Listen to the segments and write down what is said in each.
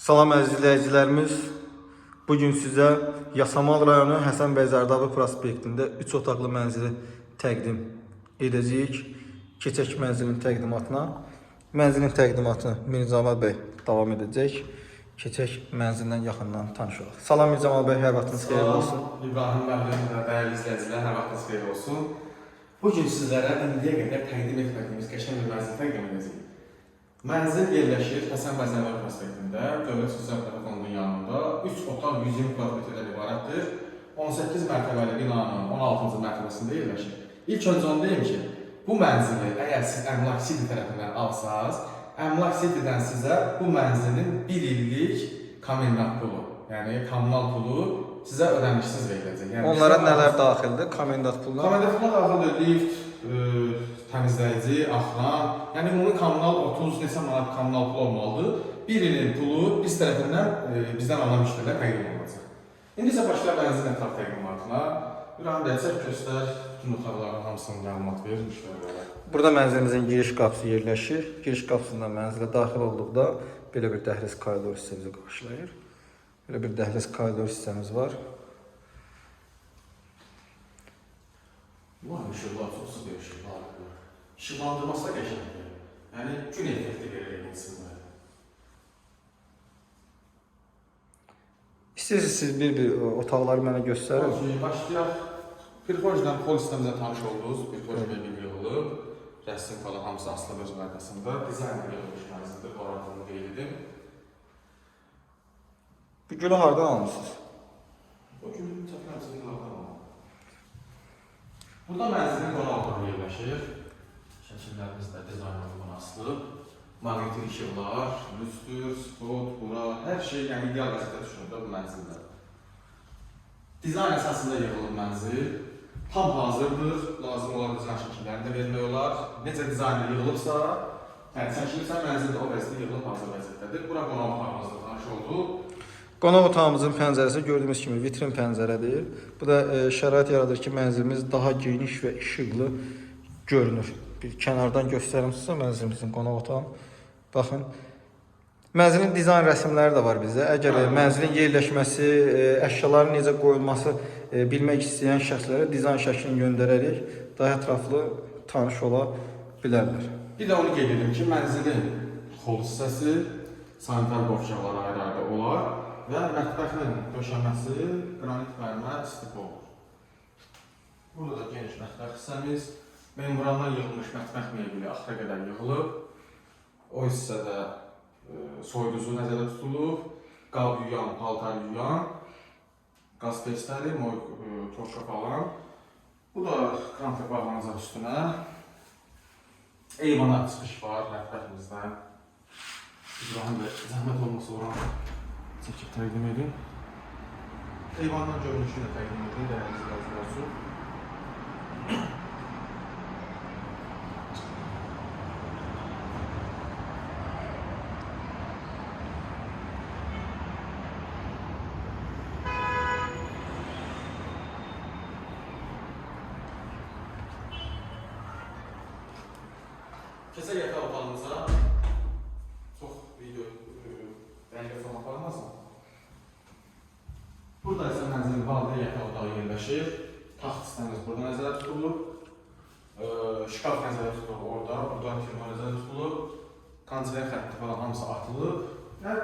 Salam əziz izləyicilərimiz. Bu gün sizə Yasamal rayonu Həsən bəy Zərdabi prospektində 3 otaqlı mənzili təqdim edəcəyik. Keçək mənzilin təqdimatına. Mənzilin təqdimatını Mircamal bəy davam edəcək. Keçək mənzillə yaxından tanış olaq. Salam Mircamal bəy, hər vaxtınız xeyirli olsun. İbrahim müəllim və dəyərli izləyicilər, hər vaxtınız xeyir olsun. Bu gün sizlərə indiyə qədər təqdim etmədiyimiz qəşəng bir mənzil təqdim edəcəyik. Mənzil yerləşir Həsən bəy Zərdabi prospektində, Dövlət Sosial Müdafiə Fondunun yanında 3 otaq 120 kvadrat metrdən ibarətdir. 18 mərtəbəli binanın 16-cı mərtəbəsində yerləşir. İlk öncə onu deyim ki, bu mənzili əgər siz Əmlak City tərəfindən alsanız, Əmlak City-dən sizə bu mənzilin 1 illik komendant pulu, yəni kommunal pulu sizə ödənişsiz veriləcək. Yəni Onlara nələr daxildir? Komendant pullar. Komendant pulu daxildir lift, ə, təmizləyici, axran, yəni ümumi kommunal 30 neçə manat kommunal pul olmalıdır. 1 ilin pulu biz tərəfindən ə, bizdən alınan müştərilər təqdim olunacaq. İndi isə başlayaq mənzilin ətraf təqdimatına. İbrahim bəy, çək göstər, bütün otaqların hamısını məlumat verir müştərilərə. Burada mənzilimizin giriş qapısı yerləşir. Giriş qapısından mənzilə daxil olduqda belə bir dəhliz koridor hissə bizi qarşılayır. Belə bir dəhliz koridor hissəmiz var. Şey şey var ışıklar, sonsuz bir ışıklar var. Işıklandırmasa geçerli. Yani gün efekti verilir insanlara. İstəyirsiniz siz bir-bir e, otaqları mənə göstərin. Başlayaq. Pirxojdan polislə bizə tanış oldunuz. Pirxoj bilik olub. Rəsm falan hamısı aslında öz qaydasında. Dizayn verilmiş mənzildir, orantılı deyildi. Bu gülü hardan almışsınız? O gülü təfəkkür hardan Burada mənzilin qonaq otağı yerləşir. Şəkillərimiz də dizayna uyğun asılıb. Maqnitli işıqlar, lüstür, spot, bura, hər şey yəni ideal vəziyyətdə düşünülür bu mənzildə. Dizayn əsasında yığılıb mənzil. Tam hazırdır. Lazım olan dizayn şəkillərini də vermək olar. Necə dizaynı yığılıbsa, yəni çəkilirsə mənzil də o vəziyyətdə yığılıb hazır vəziyyətdədir. Bura qonaq otağımızla tanış olduq. Qonaq otağımızın pəncərəsi gördüyünüz kimi vitrin pəncərədir. Bu da e, şərait yaradır ki, mənzilimiz daha geniş və işıqlı görünür. Bir kənardan göstərim sizə mənzilimizin qonaq otağını. Baxın. Mənzilin dizayn rəsmləri də var bizdə. Əgər e, mənzilin yerləşməsi, e, əşyaların necə qoyulması bilmək istəyən şəxslərə dizayn şəklini göndərərək daha ətraflı tanış ola bilərlər. Bir də onu qeyd edim ki, mənzilin xol hissəsi sanitar qovşaqları ayrı-ayrı olar və mətbəxin döşəməsi qranit mərmər stik olur. Burada da geniş mətbəx hissəmiz, membrandan yığılmış mətbəx mebeli axıra qədər yığılıb. O hissədə soyuducu nəzərdə tutulub, qab yuyan, paltar yuyan, qaz e, toşka falan. Bu da kranfə bağlanacaq üstünə. Eyvana çıxış var mətbəximizdə. İbrahim bəy, zəhmət olmasa oranı çəkib təqdim edin. Eyvandan görünüşünü də təqdim edin, dəyərli izləyicilər üçün. Keçək yataq otağımıza. Çox video rəngli format almasın. Burada isə mənzilin valide yataq otağı yerləşir. Taxt sistemimiz burada nəzərdə tutulub. Ee, şkaf nəzərdə tutulub orada. Buradan firma nəzərdə tutulub. Kondisioner xətti falan hamısı atılıb. Və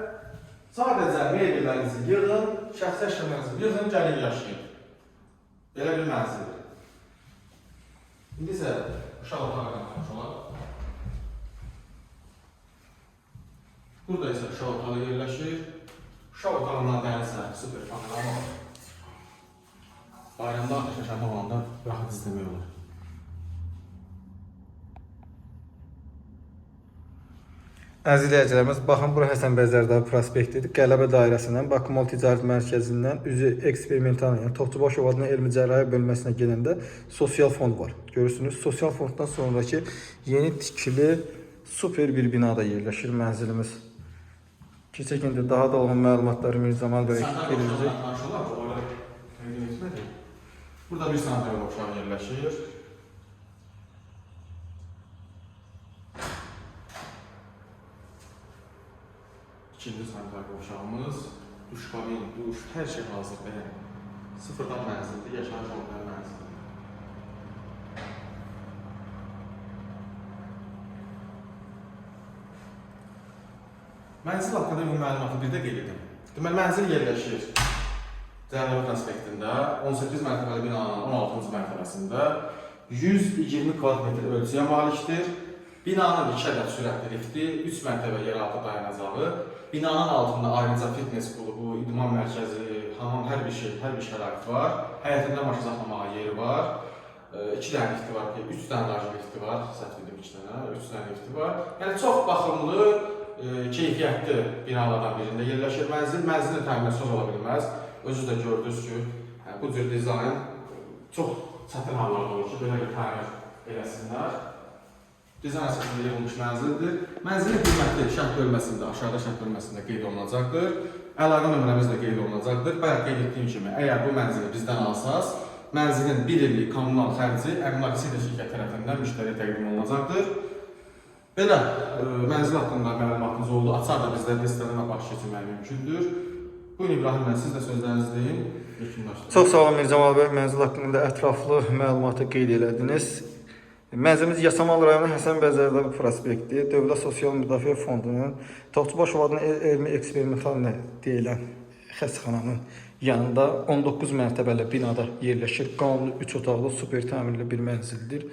sadəcə mebellərinizi yığın, şəxsi əşyalarınızı yığın, gəlin yaşayın. Belə bir mənzildir. İndi isə uşaq otağı ilə tanış olaq. Burada isə uşaq otağı yerləşir. Uşaq otağından dənizə super panorama var. Bayramda yaşamaq olanda rahat izləmək olur. Əziz izləyicilərimiz, baxın bura Həsən bəy Zərdabi prospektidir. Qələbə dairəsindən, Bakımol Ticarət Mərkəzindən üzü eksperimental, yəni Topçubaşov adına elmi cərrahiyyə bölməsinə gedəndə sosial fond var. Görürsünüz, sosial fonddan sonraki yeni tikili super bir binada yerləşir mənzilimiz keçəkində daha da olğun məlumatları Mirzaman bəy eləyəcək. Danışırlar, orada təqdim etmədi. Burada bir santral oxşar yerləşir. İkinci santral oxşarımız, duş kabin, duş, hər şey hazırdır. Sıfırdan mənzildir, yaşayış olmayan mənzildir. Mənzil haqqında bir məlumatı bir də qeyd edim. Deməli, mənzil yerləşir Cənubi prospektində 18 mərtəbəli binanın 16-cı mərtəbəsində 120 kvadratmetr ölçüyə malikdir. Binanın 2 ədəd sürətli lifti, 3 mərtəbə yeraltı dayanacağı, binanın altında ayrıca fitness klubu, idman mərkəzi, hamam, hər bir şey, hər bir şərait var. Həyətində maşın saxlamağa yeri var. 2 dənə lifti var, 3 dənə lifti var, səhv dedim 2 dənə, 3 dənə lifti var. Yəni çox baxımlı, keyfiyyətli binalardan birində yerləşir mənzil. Mənzilin təminatsız ola bilməz. Özünüz də gördünüz ki, hə, bu cür dizayn çox çətin hallarda olur ki, belə bir təmir eləsinlər. Dizayn əsasında yığılmış mənzildir. Mənzilin qiyməti şərt bölməsində, aşağıda şərt bölməsində qeyd olunacaqdır. Əlaqə nömrəmiz də qeyd olunacaqdır. Bayaq qeyd etdiyim kimi, əgər bu mənzili bizdən alsaz, mənzilin 1 illik kommunal xərci əmlak sida şirkət tərəfindən müştəriyə təqdim olunacaqdır. Belə e, mənzil haqqında məlumatınız oldu. Açar da bizdə testlərimə baş keçirmək mümkündür. Buyurun İbrahim bəy, siz də sözlərinizi deyin. Çox sağ olun Mircəmal bəy, mənzil haqqında ətraflı məlumatı qeyd elədiniz. Mənzilimiz Yasamal rayonu Həsən Bəzərdə prospekti, Dövlət Sosial Müdafiə Fondunun Toxtubaşov adına el- elmi eksperimental deyilən xəstəxananın yanında 19 mərtəbəli binada yerləşir. Qanuni 3 otaqlı super təmirli bir mənzildir.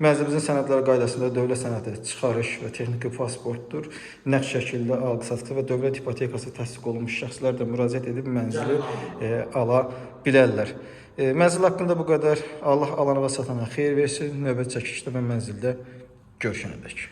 Mənzilimizin sənədləri qaydasında dövlət sənədi çıxarış və texniki pasportdur. Nəqd şəkildə alqı-satqı və dövlət ipotekası təsdiq olunmuş şəxslər də müraciət edib mənzili e, ala bilərlər. E, mənzil haqqında bu qədər. Allah alana və satana xeyir versin. Növbəti çəkilişdə və mənzildə görüşənədək.